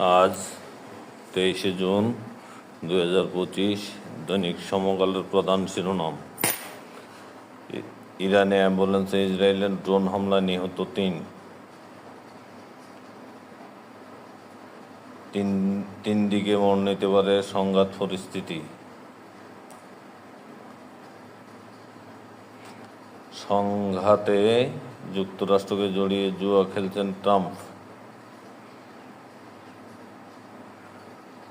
আজ তেইশে জুন দু হাজার পঁচিশ দৈনিক সমকালের প্রধান শিরোনাম। ইরানে অ্যাম্বুলেন্সে ইসরায়েলের ড্রোন হামলায় নিহত তিন। তিন তিন দিকে মোড় নিতে পারে সংঘাত পরিস্থিতি। সংঘাতে যুক্তরাষ্ট্রকে জড়িয়ে জুয়া খেলছেন ট্রাম্প।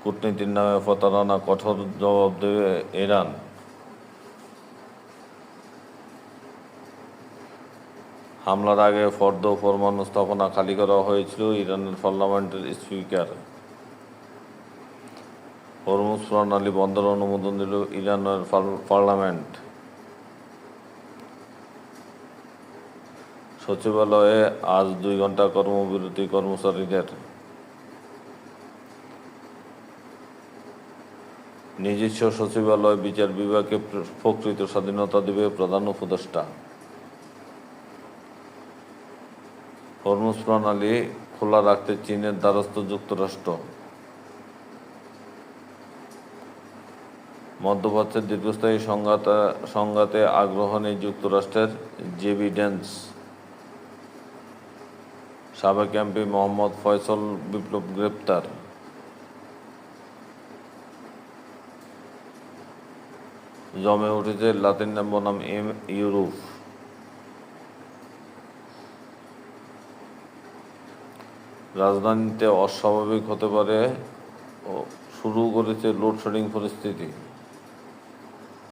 কূটনীতির নামে প্রতারণা কঠোর জবাব দেবে ইরান। হামলার আগে ফর্দ পরমাণু স্থাপনা খালি করা হয়েছিল ইরানের পার্লামেন্টের স্পিকার। হরমুজ প্রণালী বন্ধের অনুমোদন দিল ইরানের পার্লামেন্ট। সচিবালয়ে আজ দুই ঘণ্টা কর্মবিরতি কর্মচারীদের। নিজস্ব সচিবালয় বিচার বিভাগকে প্র- প্রকৃত স্বাধীনতা দেবে প্রধান উপদেষ্টা। হরমুজ প্রণালী খোলা রাখতে চীনের দ্বারস্থ যুক্তরাষ্ট্র। মধ্যপ্রাচ্যের দীর্ঘস্থায়ী সংঘাত, সংঘাতে আগ্রহ নেই যুক্তরাষ্ট্রের জেভিডেন্স সাবেক এমপি মোহাম্মদ ফয়সল বিপ্লব গ্রেপ্তার। জমে উঠেছে লাতিন নাম বনাম এম ইউরোপ রাজধানীতে অস্বাভাবিক হতে পারে শুরু করেছে লোডশেডিং পরিস্থিতি।